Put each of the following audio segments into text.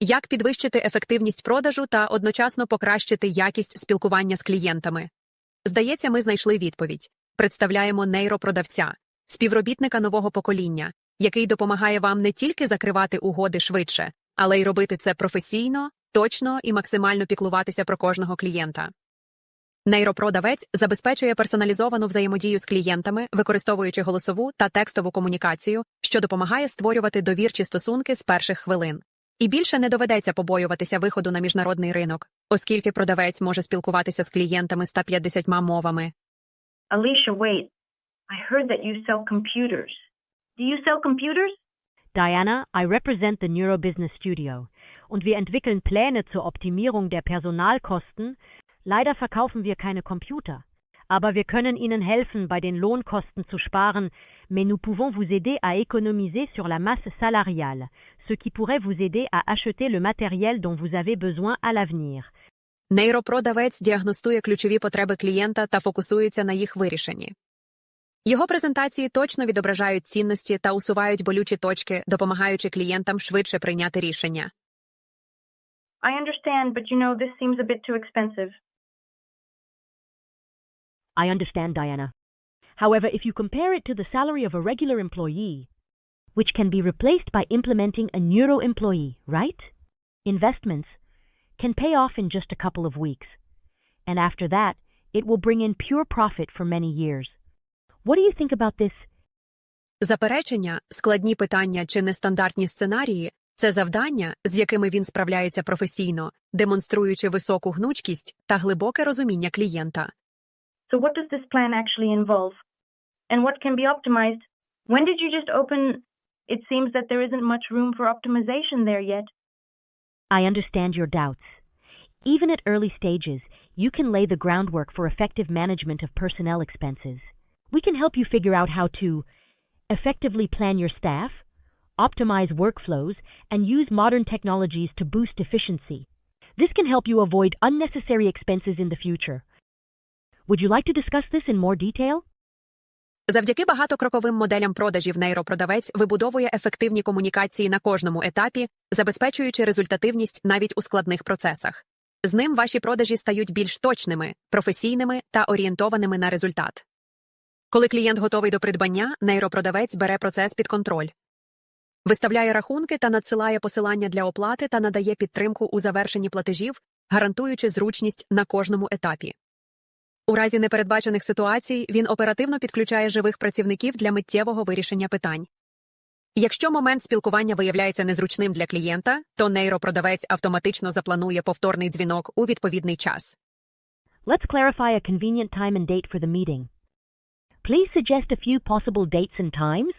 Як підвищити ефективність продажу та одночасно покращити якість спілкування з клієнтами? Здається, ми знайшли відповідь. Представляємо нейропродавця, співробітника нового покоління, який допомагає вам не тільки закривати угоди швидше, але й робити це професійно, точно і максимально піклуватися про кожного клієнта. Нейропродавець забезпечує персоналізовану взаємодію з клієнтами, використовуючи голосову та текстову комунікацію, що допомагає створювати довірчі стосунки з перших хвилин. І більше не доведеться побоюватися виходу на міжнародний ринок, оскільки продавець може спілкуватися з клієнтами 150 мовами. Alicia, wait. I heard that you sell computers. Do you sell computers? Diana, I represent the Neurobusiness Studio und wir entwickeln Pläne zur Optimierung der Personalkosten. Leider verkaufen wir keine Computer, aber wir können Ihnen helfen, bei den Lohnkosten zu sparen, mais nous pouvons vous aider à économiser sur la masse salariale, ce qui pourrait vous aider à acheter le matériel dont vous avez besoin à l'avenir. Нейропродавець діагностує ключові потреби клієнта та фокусується на їх вирішенні. Його презентації точно відображають цінності та усувають болючі точки, допомагаючи клієнтам швидше прийняти рішення. I understand, but you know, this seems a bit too expensive. I understand, Diana. However, if you compare it to the salary of a regular employee, which can be replaced by implementing a neuro employee, right? Investments can pay off in just a couple of weeks. And after that, it will bring in pure profit for many years. What do you think about this? Заперечення, складні питання чи нестандартні сценарії це завдання, з якими він справляється професійно, демонструючи високу гнучкість та глибоке розуміння клієнта. So, what does this plan actually involve? And what can be optimized? When did you just open? It seems that there isn't much room for optimization there yet. I understand your doubts. Even at early stages, you can lay the groundwork for effective management of personnel expenses. We can help you figure out how to effectively plan your staff, optimize workflows, and use modern technologies to boost efficiency. This can help you avoid unnecessary expenses in the future. Would you like to discuss this in more detail? Завдяки багатокроковим моделям продажів нейропродавець вибудовує ефективні комунікації на кожному етапі, забезпечуючи результативність навіть у складних процесах. З ним ваші продажі стають більш точними, професійними та орієнтованими на результат. Коли клієнт готовий до придбання, нейропродавець бере процес під контроль. Виставляє рахунки та надсилає посилання для оплати та надає підтримку у завершенні платежів, гарантуючи зручність на кожному етапі. У разі непередбачених ситуацій він оперативно підключає живих працівників для миттєвого вирішення питань. Якщо момент спілкування виявляється незручним для клієнта, то нейропродавець автоматично запланує повторний дзвінок у відповідний час. Let's clarify a convenient time and date for the meeting. Please suggest a few possible dates and times.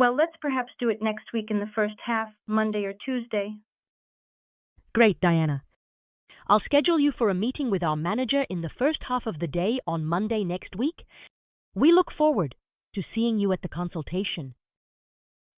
Well, let's perhaps do it next week in the first half, Monday or Tuesday. Great, Diana. I'll schedule you for a meeting with our manager in the first half of the day on Monday next week. We look forward to seeing you at the consultation.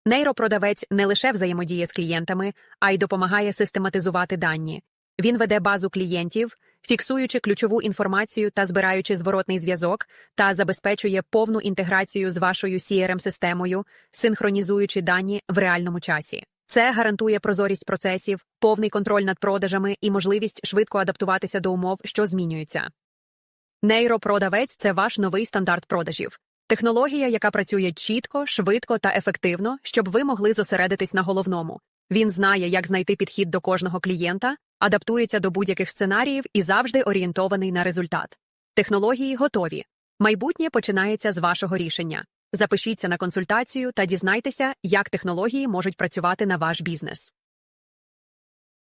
Нейропродавець не лише взаємодіє з клієнтами, а й допомагає систематизувати дані. Він веде базу клієнтів, фіксуючи ключову інформацію та збираючи зворотний зв'язок, та забезпечує повну інтеграцію з вашою CRM-системою, синхронізуючи дані в реальному часі. Це гарантує прозорість процесів, повний контроль над продажами і можливість швидко адаптуватися до умов, що змінюються. Нейропродавець це ваш новий стандарт продажів. Технологія, яка працює чітко, швидко та ефективно, щоб ви могли зосередитись на головному. Він знає, як знайти підхід до кожного клієнта, адаптується до будь-яких сценаріїв і завжди орієнтований на результат. Технології готові. Майбутнє починається з вашого рішення. Запишіться на консультацію та дізнайтеся, як технології можуть працювати на ваш бізнес.